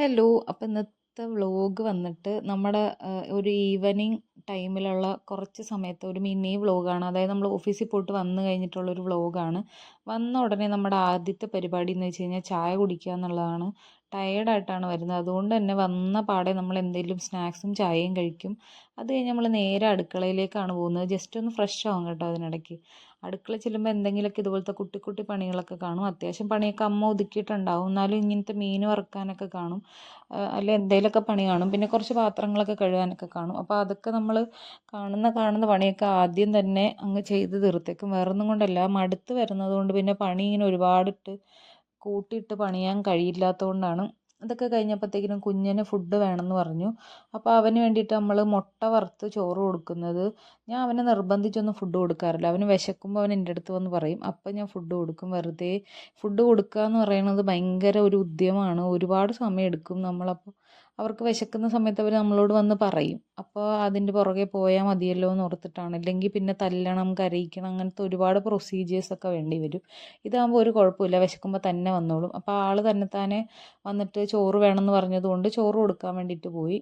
Hello അപ്പം ഇന്നത്തെ vlog വന്നിട്ട് നമ്മുടെ ഒരു ഈവനിങ് ടൈമിലുള്ള കുറച്ച് സമയത്ത് ഒരു മിനി വ്ളോഗാണ് അതായത് നമ്മൾ ഓഫീസിൽ പോയിട്ട് വന്നു കഴിഞ്ഞിട്ടുള്ളൊരു വ്ളോഗാണ് വന്ന ഉടനെ നമ്മുടെ ആദ്യത്തെ പരിപാടി എന്ന് വെച്ച് കഴിഞ്ഞാൽ ചായ കുടിക്കുക എന്നുള്ളതാണ്. ടയേർഡായിട്ടാണ് വരുന്നത്. അതുകൊണ്ട് തന്നെ വന്ന പാടെ നമ്മൾ എന്തെങ്കിലും സ്നാക്സും ചായയും കഴിക്കും. അത് കഴിഞ്ഞ് നമ്മൾ നേരെ അടുക്കളയിലേക്കാണ് പോകുന്നത്. ജസ്റ്റ് ഒന്ന് ഫ്രഷ് ആവും കേട്ടോ അതിനിടയ്ക്ക്. അടുക്കള ചെല്ലുമ്പോൾ എന്തെങ്കിലുമൊക്കെ ഇതുപോലത്തെ കുട്ടി കുട്ടി പണികളൊക്കെ കാണും. അത്യാവശ്യം പണിയൊക്കെ അമ്മ ഒതുക്കിയിട്ടുണ്ടാവും. എന്നാലും ഇങ്ങനത്തെ മീൻ വറുക്കാനൊക്കെ കാണും. അല്ലെ എന്തെങ്കിലുമൊക്കെ പണി കാണും. പിന്നെ കുറച്ച് പാത്രങ്ങളൊക്കെ കഴുകാനൊക്കെ കാണും. അപ്പോൾ അതൊക്കെ നമ്മൾ കാണുന്ന കാണുന്ന പണിയൊക്കെ ആദ്യം തന്നെ അങ്ങ് ചെയ്ത് തീർത്തേക്കും. വേറൊന്നും കൊണ്ടല്ല. മടുത്ത് വരുന്നത് കൊണ്ട് പിന്നെ പണി ഇങ്ങനെ ഒരുപാടിട്ട് കൂട്ടിയിട്ട് പണിയാൻ കഴിയില്ലാത്തത് കൊണ്ടാണ് അതൊക്കെ കഴിഞ്ഞപ്പോഴത്തേക്കിനും കുഞ്ഞിന് ഫുഡ് വേണമെന്ന് പറഞ്ഞു. അപ്പോൾ അവന് വേണ്ടിയിട്ട് നമ്മൾ മുട്ട വറുത്ത് ചോറ് കൊടുക്കുന്നത്. ഞാൻ അവനെ നിർബന്ധിച്ചൊന്നും ഫുഡ് കൊടുക്കാറില്ല. അവന് വിശക്കുമ്പോൾ അവൻ എന്റെ അടുത്ത് വന്ന് പറയും അപ്പോൾ ഞാൻ ഫുഡ് കൊടുക്കും വെറുതെ ഫുഡ് കൊടുക്കുക എന്ന് പറയുന്നത് ഭയങ്കര ഒരു ഉദ്യമമാണ്. ഒരുപാട് സമയം എടുക്കും നമ്മളപ്പോൾ അവർക്ക് വിശക്കുന്ന സമയത്ത് അവർ നമ്മളോട് വന്ന് പറയും. അപ്പോൾ അതിന്റെ പുറകെ പോയാൽ മതിയല്ലോ എന്ന് ഓർത്തിട്ടാണ്. ഇല്ലെങ്കിൽ പിന്നെ തല്ലണം കരയിക്കണം അങ്ങനത്തെ ഒരുപാട് പ്രൊസീജിയേഴ്സൊക്കെ വേണ്ടി വരും. ഇതാകുമ്പോൾ ഒരു കുഴപ്പമില്ല. വിശക്കുമ്പോൾ തന്നെ വന്നോളും. അപ്പോൾ ആൾ തന്നെ വന്നിട്ട് ചോറ് വേണമെന്ന് പറഞ്ഞതുകൊണ്ട് ചോറ് കൊടുക്കാൻ വേണ്ടിയിട്ട് പോയി.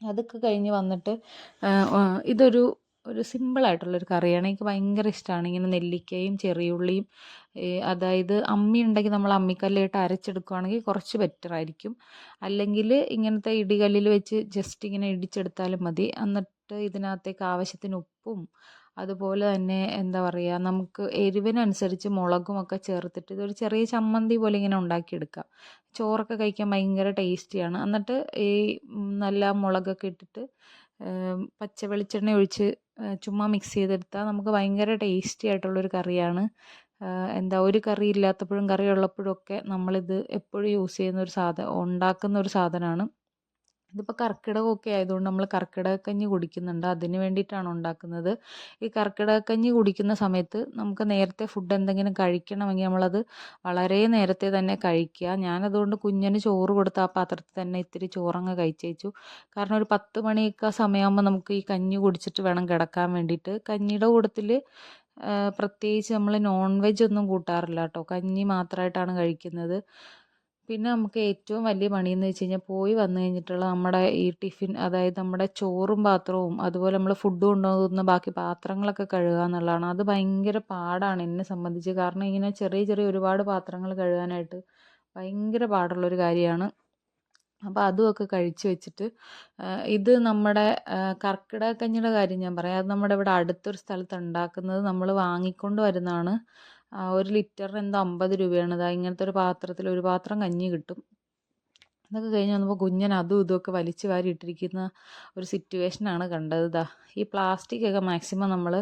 അതൊക്കെ കഴിഞ്ഞ് വന്നിട്ട് ഇതൊരു ഒരു സിമ്പിളായിട്ടുള്ളൊരു കറിയാണ്. എനിക്ക് ഭയങ്കര ഇഷ്ടമാണ് ഇങ്ങനെ നെല്ലിക്കയും ചെറിയുള്ളിയും അതായത് അമ്മി ഉണ്ടെങ്കിൽ നമ്മൾ അമ്മിക്കല്ലിട്ട് അരച്ചെടുക്കുകയാണെങ്കിൽ കുറച്ച് ബെറ്റർ ആയിരിക്കും. അല്ലെങ്കിൽ ഇങ്ങനത്തെ ഇടികല്ലിൽ വെച്ച് ജസ്റ്റ് ഇങ്ങനെ ഇടിച്ചെടുത്താലും മതി. എന്നിട്ട് ഇതിനകത്തേക്ക് ആവശ്യത്തിന് ഉപ്പും അതുപോലെ തന്നെ എന്താ പറയുക നമുക്ക് എരിവിനനുസരിച്ച് മുളകും ഒക്കെ ചേർത്തിട്ട് ഇതൊരു ചെറിയ ചമ്മന്തി പോലെ ഇങ്ങനെ ഉണ്ടാക്കിയെടുക്കാം. ചോറൊക്കെ കഴിക്കാൻ ഭയങ്കര ടേസ്റ്റിയാണ്. എന്നിട്ട് ഈ നല്ല മുളകൊക്കെ ഇട്ടിട്ട് പച്ച വെളിച്ചെണ്ണ ഒഴിച്ച് ചുമ്മാ മിക്സ് ചെയ്തെടുത്താൽ നമുക്ക് ഭയങ്കര ടേസ്റ്റി ആയിട്ടുള്ളൊരു കറിയാണ്. എന്താ ഒരു കറി ഇല്ലാത്തപ്പോഴും കറി ഉള്ളപ്പോഴും ഒക്കെ നമ്മളിത് എപ്പോഴും യൂസ് ചെയ്യുന്ന ഒരു സാധനം ഉണ്ടാക്കുന്ന ഒരു സാധനമാണ് ഇതിപ്പോൾ കർക്കിടകമൊക്കെ ആയതുകൊണ്ട് നമ്മൾ കർക്കിടകക്കഞ്ഞി കുടിക്കുന്നുണ്ട്. അതിന് വേണ്ടിയിട്ടാണ് ഉണ്ടാക്കുന്നത്. ഈ കർക്കിടകക്കഞ്ഞി കുടിക്കുന്ന സമയത്ത് നമുക്ക് നേരത്തെ ഫുഡ് എന്തെങ്കിലും കഴിക്കണമെങ്കിൽ നമ്മളത് വളരെ നേരത്തെ തന്നെ കഴിക്കുക. ഞാനതുകൊണ്ട് കുഞ്ഞിന് ചോറ് കൊടുത്ത ആ പാത്രത്തിൽ തന്നെ ഇത്തിരി ചോറങ്ങ് കഴിച്ചേച്ചു. കാരണം ഒരു പത്ത് മണിയൊക്കെ സമയമാകുമ്പോൾ നമുക്ക് ഈ കഞ്ഞി കുടിച്ചിട്ട് വേണം കിടക്കാൻ വേണ്ടിയിട്ട്. കഞ്ഞിയുടെ കൂട്ടത്തിൽ പ്രത്യേകിച്ച് നമ്മൾ നോൺ വെജ് ഒന്നും കൂട്ടാറില്ല കേട്ടോ. കഞ്ഞി മാത്രമായിട്ടാണ് കഴിക്കുന്നത്. പിന്നെ നമുക്ക് ഏറ്റവും വലിയ പണിയെന്ന് വെച്ച് കഴിഞ്ഞാൽ പോയി വന്നു കഴിഞ്ഞിട്ടുള്ള നമ്മുടെ ഈ ടിഫിൻ അതായത് നമ്മുടെ ചോറും പാത്രവും അതുപോലെ നമ്മൾ ഫുഡ് കൊണ്ടുപോകുന്ന ബാക്കി പാത്രങ്ങളൊക്കെ കഴുകുക എന്നുള്ളതാണ്. അത് ഭയങ്കര പാടാണ് എന്നെ സംബന്ധിച്ച്. കാരണം ഇങ്ങനെ ചെറിയ ചെറിയ ഒരുപാട് പാത്രങ്ങൾ കഴുകാനായിട്ട് ഭയങ്കര പാടുള്ളൊരു കാര്യമാണ്. അപ്പോൾ അതുമൊക്കെ കഴിച്ച് വെച്ചിട്ട് ഇത് നമ്മുടെ കർക്കിടക കഞ്ഞിയുടെ കാര്യം ഞാൻ പറയാം. അത് നമ്മുടെ ഇവിടെ അടുത്തൊരു സ്ഥലത്ത് ഉണ്ടാക്കുന്നത് നമ്മൾ വാങ്ങിക്കൊണ്ട് വരുന്നതാണ്. ഒരു ലിറ്ററിന് എന്തോ അമ്പത് രൂപയാണ്. ഇതാ ഇങ്ങനത്തെ ഒരു പാത്രത്തിൽ ഒരു പാത്രം കഞ്ഞി കിട്ടും. അതൊക്കെ കഴിഞ്ഞ് വന്നപ്പോൾ കുഞ്ഞൻ അതും ഇതുമൊക്കെ വലിച്ചു വാരി ഇട്ടിരിക്കുന്ന ഒരു സിറ്റുവേഷനാണ് കണ്ടത് ഇതാ ഈ പ്ലാസ്റ്റിക്കൊക്കെ മാക്സിമം നമ്മൾ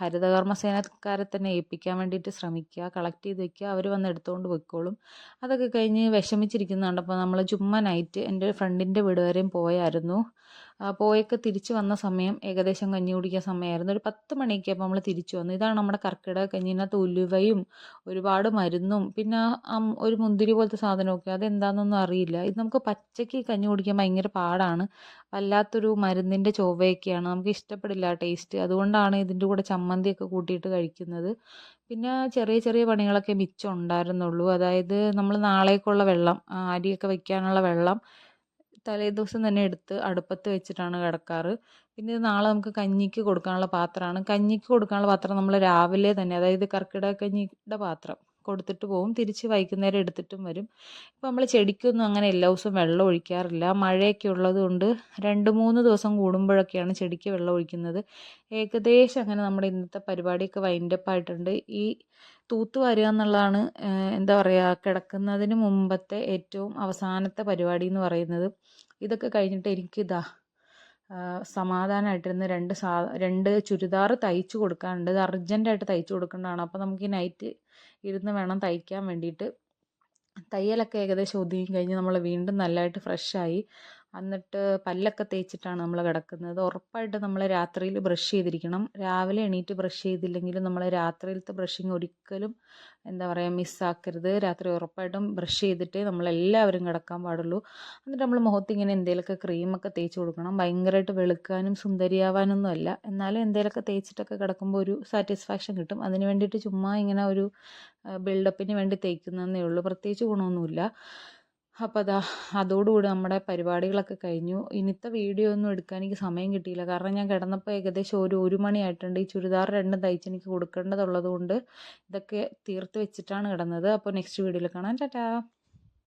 ഹരിതകർമ്മസേനക്കാരെ തന്നെ ഏൽപ്പിക്കാൻ വേണ്ടിയിട്ട് ശ്രമിക്കുക കളക്ട് ചെയ്ത് വെക്കുക അവർ വന്ന് എടുത്തുകൊണ്ട് പോയിക്കോളും. അതൊക്കെ കഴിഞ്ഞ് വിഷമിച്ചിരിക്കുന്ന അപ്പോൾ നമ്മൾ ചുമ്മാ നൈറ്റ് എന്റെ ഫ്രണ്ടിന്റെ വീട് വരെയും പോയായിരുന്നു. പോയൊക്കെ തിരിച്ചു വന്ന സമയം ഏകദേശം കഞ്ഞി കുടിക്കാൻ സമയമായിരുന്നു ഒരു പത്ത് മണിയൊക്കെ ആയപ്പോൾ നമ്മൾ തിരിച്ചു വന്നു. ഇതാണ് നമ്മുടെ കർക്കിടക കഞ്ഞിനകത്ത് ഉലുവയും ഒരുപാട് മരുന്നും പിന്നെ ഒരു മുന്തിരി പോലത്തെ സാധനമൊക്കെ. അതെന്താണെന്നൊന്നും അറിയില്ല. ഇത് നമുക്ക് പച്ചയ്ക്ക് കഞ്ഞി കുടിക്കാൻ ഭയങ്കര പാടാണ്. വല്ലാത്തൊരു മരുന്നിന്റെ ചൊവ്വയൊക്കെയാണ്. നമുക്ക് ഇഷ്ടപ്പെടില്ല ടേസ്റ്റ് അതുകൊണ്ടാണ് ഇതിന്റെ കൂടെ ചമ്മന്തിയൊക്കെ കൂട്ടിയിട്ട് കഴിക്കുന്നത്. പിന്നെ ചെറിയ ചെറിയ പണികളൊക്കെ മിച്ചം ഉണ്ടായിരുന്നുള്ളൂ. അതായത് നമ്മൾ നാളേക്കുള്ള വെള്ളം അരിയൊക്കെ വയ്ക്കാനുള്ള വെള്ളം തലേദിവസം തന്നെ എടുത്ത് അടുപ്പത്ത് വെച്ചിട്ടാണ് കിടക്കാറ്. പിന്നെ നാളെ നമുക്ക് കഞ്ഞിക്ക് കൊടുക്കാനുള്ള പാത്രമാണ്. കഞ്ഞിക്ക് കൊടുക്കാനുള്ള പാത്രം നമ്മൾ രാവിലെ തന്നെ അതായത് കർക്കിടക കഞ്ഞിയുടെ പാത്രം. കൊടുത്തിട്ട് പോകും തിരിച്ച് വൈകുന്നേരം എടുത്തിട്ടും വരും. ഇപ്പോൾ നമ്മൾ ചെടിക്കൊന്നും അങ്ങനെ എല്ലാ ദിവസവും വെള്ളം ഒഴിക്കാറില്ല. മഴയൊക്കെ ഉള്ളതുകൊണ്ട് രണ്ട് മൂന്ന് ദിവസം കൂടുമ്പോഴൊക്കെയാണ് ചെടിക്ക് വെള്ളം ഒഴിക്കുന്നത്. ഏകദേശം അങ്ങനെ നമ്മുടെ ഇന്നത്തെ പരിപാടിയൊക്കെ വൈൻഡപ്പ് ആയിട്ടുണ്ട്. ഈ തൂത്തുവാരുക എന്നുള്ളതാണ് എന്താ പറയുക കിടക്കുന്നതിന് മുമ്പത്തെ ഏറ്റവും അവസാനത്തെ പരിപാടി എന്ന് പറയുന്നത്. ഇതൊക്കെ കഴിഞ്ഞിട്ട് എനിക്കിതാ സമാധാനമായിട്ടിരുന്ന് രണ്ട് സാ രണ്ട് ചുരിദാർ തയ്ച്ചു കൊടുക്കാനുണ്ട്. ഇത് അർജന്റായിട്ട് തയ്ച്ചു കൊടുക്കേണ്ടതാണ്. അപ്പോൾ നമുക്ക് ഈ നൈറ്റ് ഇരുന്ന് വേണം തയ്ക്കാൻ വേണ്ടിയിട്ട്. തയ്യലൊക്കെ ഏകദേശം ഒതുങ്ങി കഴിഞ്ഞ് നമ്മൾ വീണ്ടും നല്ലതായിട്ട് ഫ്രഷായി എന്നിട്ട് പല്ലൊക്കെ തേച്ചിട്ടാണ് നമ്മൾ കിടക്കുന്നത്. ഉറപ്പായിട്ട് നമ്മൾ രാത്രിയിൽ ബ്രഷ് ചെയ്തിരിക്കണം. രാവിലെ എണീറ്റ് ബ്രഷ് ചെയ്തില്ലെങ്കിലും നമ്മൾ രാത്രിയിലത്തെ ബ്രഷിങ് ഒരിക്കലും എന്താ പറയുക മിസ്സാക്കരുത് രാത്രി ഉറപ്പായിട്ടും ബ്രഷ് ചെയ്തിട്ടേ നമ്മളെല്ലാവരും കിടക്കാൻ പാടുള്ളൂ. എന്നിട്ട് നമ്മൾ മുഖത്ത് ഇങ്ങനെ എന്തെങ്കിലുമൊക്കെ ക്രീമൊക്കെ തേച്ച് കൊടുക്കണം. ഭയങ്കരമായിട്ട് വെളുക്കാനും സുന്ദരിയാവാനൊന്നും അല്ല. എന്നാലും എന്തെങ്കിലുമൊക്കെ തേച്ചിട്ടൊക്കെ കിടക്കുമ്പോൾ ഒരു സാറ്റിസ്ഫാക്ഷൻ കിട്ടും. അതിന് വേണ്ടിയിട്ട് ചുമ്മാ ഇങ്ങനെ ഒരു ബിൽഡപ്പിന് വേണ്ടി തേക്കുന്നതേ ഉള്ളൂ. പ്രത്യേകിച്ച് ഗുണമൊന്നുമില്ല. അപ്പോൾ അതാ അതോടുകൂടി നമ്മുടെ പരിപാടികളൊക്കെ കഴിഞ്ഞു. ഇന്നത്തെ വീഡിയോ ഒന്നും എടുക്കാൻ എനിക്ക് സമയം കിട്ടിയില്ല. കാരണം ഞാൻ കിടന്നപ്പോൾ ഏകദേശം ഒരു ഒരു മണിയായിട്ടുണ്ട് ഈ ചുരിദാർ രണ്ടും തയ്ച്ച് എനിക്ക് കൊടുക്കേണ്ടതുള്ളത് കൊണ്ട് ഇതൊക്കെ തീർത്ത് വെച്ചിട്ടാണ് കിടന്നത്. അപ്പോൾ നെക്സ്റ്റ് വീഡിയോയിൽ കാണാം. ടാറ്റാ.